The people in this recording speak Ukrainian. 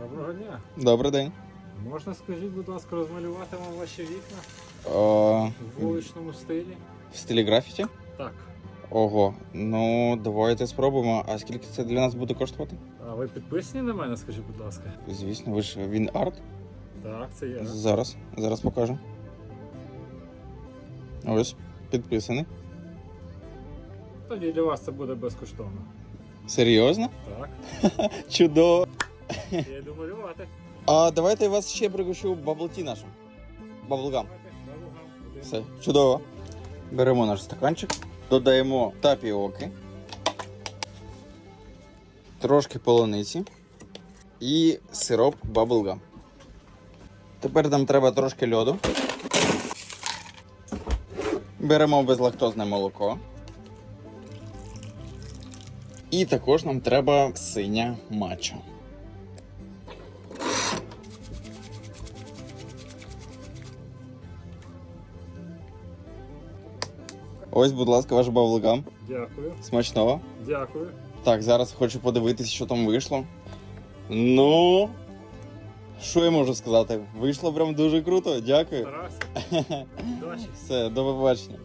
Доброго дня. Добрий день. Можна, скажіть, будь ласка, розмалювати вам ваші вікна О, в вуличному стилі? в стилі графіті? Так. Ого. Ну, давайте спробуємо. А скільки це для нас буде коштувати? А ви підписані на мене, скажіть, будь ласка? Звісно, ви ж він арт. Так, це я. Зараз. Зараз покажу. Ось, підписаний. Тоді для вас це буде безкоштовно. Серйозно? Так. Чудово. Я йду малювати. А давайте я вас ще пригощу баблті нашим. Баблгам. Все, чудово. Беремо наш стаканчик, додаємо тапіоки, трошки полуниці і сироп баблгам. Тепер нам треба трошки льоду. Беремо безлактозне молоко. І також нам треба синя матча. Ось, будь ласка, ваш баблгам. Дякую. Смачного. Дякую. Так, зараз хочу подивитись, що там вийшло. Ну, що я можу сказати? Вийшло прям дуже круто. Дякую. Старався. Все, до побачення.